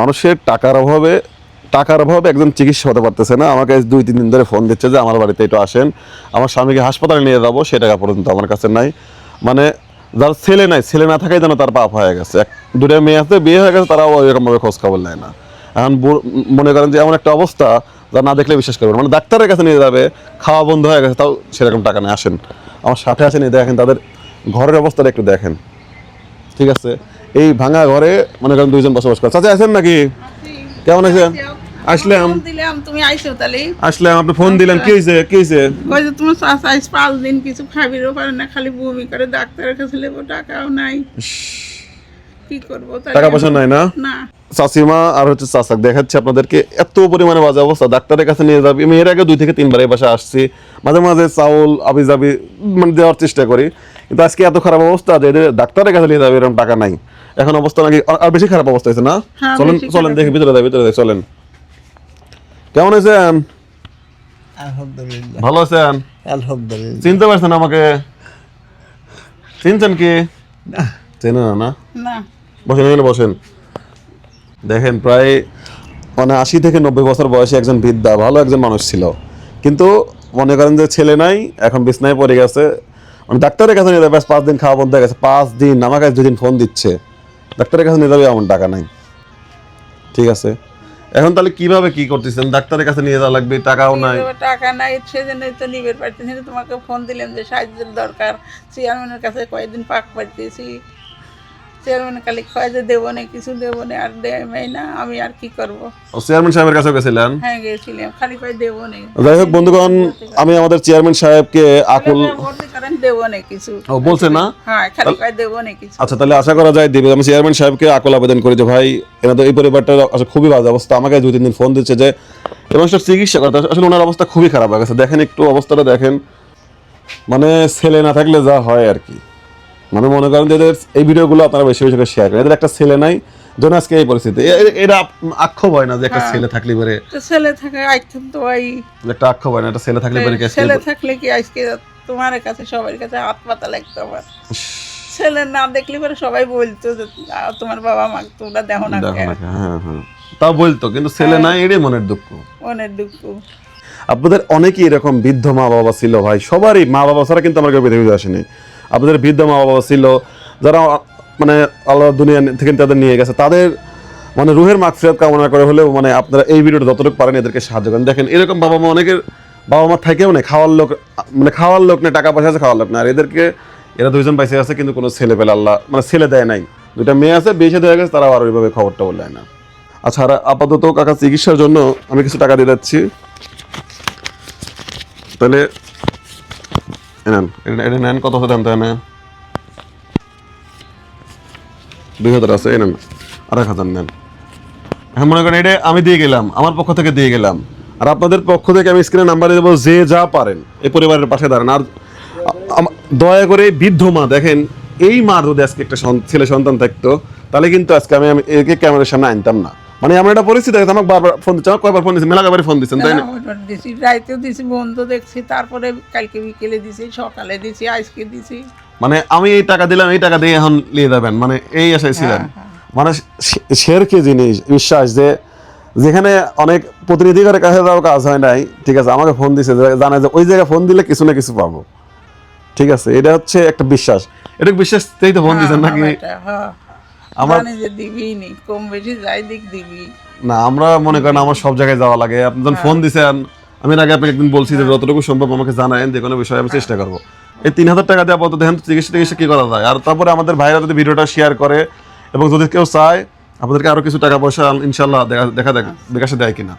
মানুষের টাকার অভাবে টাকার অভাবে একজন চিকিৎসা হতে পারতেছে না। আমাকে দুই, তিন দিন ধরে ফোন দিচ্ছে যে, আমার বাড়িতে একটু আসেন। আমার স্বামীকে হাসপাতালে নিয়ে যাব, সে টাকা পর্যন্ত আমার কাছে নাই। মানে যার ছেলে নাই, ছেলে না থাকাই যেন তার পাপ হয়ে গেছে। এক দুটো মেয়ে আছে, বিয়ে হয়ে গেছে, তারাও এরকমভাবে খোঁজ খবর নেয় না। এখন মনে করেন যে এমন একটা অবস্থা যা না দেখলে বিশ্বাস করবেন মানে ডাক্তারের কাছে নিয়ে যাবে, খাওয়া বন্ধ হয়ে গেছে, তাও সেরকম টাকা নিয়ে আসেন। আমার সাথে আসেন দেখেন তাদের ঘরের অবস্থাটা একটু দেখেন। ঠিক আছে? এই ভাঙা ঘরে মনে করেন দুইজন বসবাস করে। চাচা আছেন নাকি? কেমন আছেন? আসলাম। দিলাম তুমি আইসো তাহলে। আসলাম আপনি ফোন দিলেন। কি হয়েছে? কি হয়েছে? কই যে তোমার চাষা আইস পাঁচ দিন কিছু খাবিরও পারে না খালি বমি করে ডাক্তারের কাছে লেবো টাকাও নাই। কি করব টাকা পয়সা নাই না? না। চাচিমা আর হচ্ছে চাচাক দেখাচ্ছে আপনাদেরকে এত পরিমাণে বাজে অবস্থা। ডাক্তারের কাছে নিয়ে যাবি। আমি এর আগে দুই থেকে তিনবার এই বাসা আসছি। মাঝে মাঝে চাউল আবি যাবি মানে দেওয়ার চেষ্টা করি। কিন্তু আজকে এত খারাপ অবস্থা যে এদের ডাক্তারের কাছে নিয়ে যাবে এরকম টাকা নাই। এখন অবস্থা নাকি আর- বেশি খারাপ অবস্থা হয়েছে না? হ্যাঁ, চলেন চলেন দেখি ভিতরে যাই ভিতরে যাই চলেন। কেমন আছেন? ভালো আছেন? আলহামদুলিল্লাহ। চিনতে পারছেন আমাকে? চিনছেন কি? চেনে না না? না। বসেন এখানে বসেন। দেখেন প্রায় মানে আশি থেকে নব্বই বছর বয়সে একজন বৃদ্ধা ভালো একজন মানুষ ছিল। কিন্তু মনে করেন যে ছেলে নাই এখন বিছনায় পড়ে গেছে মানে ডাক্তারের কাছে নিয়ে যাবে পাঁচ দিন খাওয়া বন্ধ হয়ে গেছে, পাঁচ দিন আমার কাছে দুদিন ফোন দিচ্ছে। ডাক্তারের কাছে নিয়ে যাবে এমন টাকা নাই। ঠিক আছে? এখন তাহলে কীভাবে কি করতেছেন? ডাক্তারের কাছে নিয়ে যাওয়া লাগবে, টাকাও নাই। টাকা নাই সেজন্য তো নিবের পারতেছি তোমাকে ফোন দিলাম যে সাহায্যের দরকার। চেয়ারম্যানের কাছে কয়েকদিন পাক পাইতেছি। চেয়ারম্যান খালি কয় যে দেবো না কিছু দেবো না আর দেয় না আমি আর কি করব? ও চেয়ারম্যান সাহেবের কাছে গেছিলেন? হ্যাঁ গেছিলাম খালি কয় দেবো না। যাই হোক বন্ধুগণ আমি আমাদের চেয়ারম্যান সাহেবকে আকুল দেবো না কিছু। ও বলছে না? হ্যাঁ খালি কয় দেবো না কিছু। আচ্ছা তাহলে আশা করা যায় দিবে আমি চেয়ারম্যান সাহেবকে আকুল আবেদন করি যে ভাই এই পরিবারটার আসলে খুবই বাজে অবস্থা আমাকে দুই তিন দিন ফোন দিচ্ছে যে এবং সেটা চিকিৎসা করতে আসলে ওনার অবস্থা খুবই খারাপ হয়ে গেছে। দেখেন একটু অবস্থাটা দেখেন। মানে ছেলে না থাকলে যা হয় আর কি। মানে মনে করেন যে এদের এই ভিডিওগুলো আপনারা বেশি বেশি করে শেয়ার করেন। এদের একটা ছেলে নাই জন্য আজকে এই পরিস্থিতি। এ- এ- এরা আপ- আক্ষেপ হয় না যে একটা ছেলে থাকলে পরে তো ছেলে থাকে আইতেন তো যে একটা আক্ষেপ হয় না একটা ছেলে থাকলে পরে ছেলে থাকলে কি আজকে তোমার কাছে সবার কাছে হাত পাতা লাগতো আমার? ছেলে না দেখলে পরে সবাই বলতো যে তোমার বাবা মা তোমরা দেখো না না, হ্যাঁ হ্যাঁ। তাও বলতো কিন্তু ছেলে নাই এটাই মনের দুঃখ। মনের দুঃখ। আপনাদের অনেকেই এরকম বৃদ্ধ মা বাবা ছিল ভাই সবারই মা বাবা ছাড়া কিন্তু আমার কেউ পৃথিবীতে আসেনি। আপনাদের বৃদ্ধ মা বাবা ছিল, যারা মানে আল্লাহ দুনিয়া থেকে তাদের নিয়ে গেছে, তাদের মানে রুহের মাগফিরাত কামনা করে হলেও মানে আপনারা এই ভিডিওটা যতটুকু পারেন এদেরকে সাহায্য করেন। দেখেন, এরকম বাবা মা অনেকের বাবা মা থেকেও নেই, খাওয়ার লোক মানে খাওয়ার লোক নেই, টাকা পয়সা আছে, খাওয়ার লোক না আর এদেরকে, এরা দুইজন পাইছে আছে, কিন্তু কোনো ছেলে পেলে আল্লাহ মানে ছেলে দেয় নাই। দুইটা মেয়ে আছে, বিয়ে দেওয়া গেছে তারা আর ওইভাবে খবরটা বলে না। আচ্ছা আর আপাতত কাকা চিকিৎসার জন্য আমি কিছু টাকা দিয়ে যাচ্ছি। তাহলে নেন এটা নেন, কত হতে দেন দুই হাজার আছে নেন এক হাজার নেন। হ্যাঁ মনে করেন, এটা আমি দিয়ে গেলাম, আমার পক্ষ থেকে দিয়ে গেলাম। আর আপনাদের পক্ষ থেকে আমি স্ক্রিনে নাম্বার দেবো, যে যা পারেন, এই পরিবারের পাশে দাঁড়ান। আর দয়া করে বৃদ্ধ মা দেখেন, এই মা যদি আজকে একটা ছেলে সন্তান থাকতো, তাহলে কিন্তু আজকে আমি একে ক্যামেরার সামনে আনতাম না। মানে এমন একটা পরিস্থিতি আছে আমাকে বারবার ফোন দিচ্ছে আমাকে কয়বার ফোন দিচ্ছে মেলা কয়বার ফোন দিচ্ছেন তাই না দিছি রাইতেও দিছি বন্ধ দেখছি তারপরে কালকে বিকেলে দিছি সকালে দিছি আজকে দিছি। মানে আমি এই টাকা দিলাম এই টাকা দিয়ে এখন নিয়ে যাবেন মানে এই আশায় ছিলেন। হ্যাঁ, মানে শে- শের কি জিনিস? বিশ্বাস যে যেখানে অনেক প্রতিনিধি করে কাছে যাওয়া কাজ হয় নাই ঠিক আছে আমাকে ফোন দিছে যে জানে যে ওই জায়গায় ফোন দিলে কিছু না কিছু পাবো। ঠিক আছে এটা হচ্ছে একটা বিশ্বাস। এটা বিশ্বাস? তেই তো ফোন দিয়েছেন নাকি? হ্যাঁ, হ্যাঁ। আমার- যে দিবি নি কম বেশি যাই দিক দিবি। না আমরা মনে করেন আমার সব জায়গায় যাওয়া লাগে। আপনি যখন ফোন দিছেন আমি আগে আপনাকে একদিন বলছি যে যতটুকু সম্ভব আমাকে জানায়েন যে কোনো বিষয়ে আমি চেষ্টা করব। এই তিন হাজার টাকা দিয়ে আপাতত দেখেন চিকিৎসা টিকিৎসা কি করা যায়। আর তারপরে আমাদের ভাইরা যদি ভিডিওটা শেয়ার করে এবং যদি কেউ চায় আপনাদেরকে আরও কিছু টাকা পয়সা ইনশাল্লাহ দেখা দেখা দেখা বিকাশে দেয় কিনা।